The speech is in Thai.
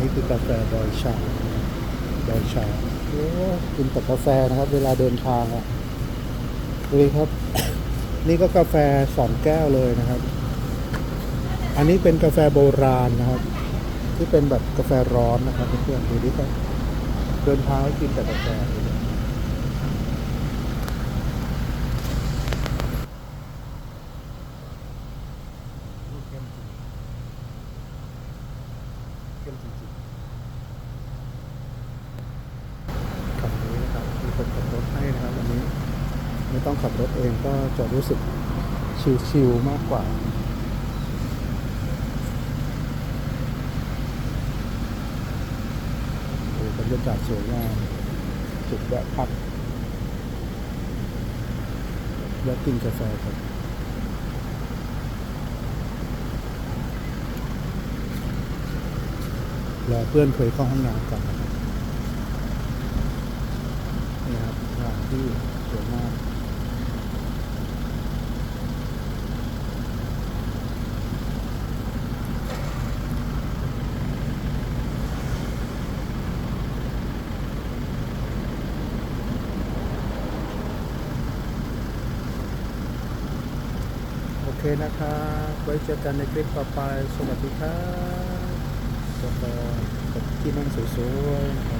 นี่คือกาแฟดอยชาดอยชาโอ้กินแต่กาแฟนะครับ เวลาเดินทางอะดูครับ นี่ก็กาแฟสองแก้วเลยนะครับ อันนี้เป็นกาแฟโบราณนะครับ ที่เป็นแบบกาแฟร้อนนะครับเพื่อนๆดูดิครับเดินทางก็กินแต่กาแฟเข้มจริงเข้มจริงๆขับนี้นะครับมีคนขับรถให้นะครับวันนี้ ไม่ต้องขับรถเองก็จะรู้สึกชิลๆมากกว่าโอ้บรรยากาศสวยงามจุดแวะพักแวะกินกาแฟครับรอเพื่อนเคยเข้าห้องน้ำกันนะครับนี่ครับสถานที่สวยมาก โอ เคนะครับไว้เจอกันในคลิปต่อไป สวัสดีครับกาแฟกับที่นั่งสวยๆ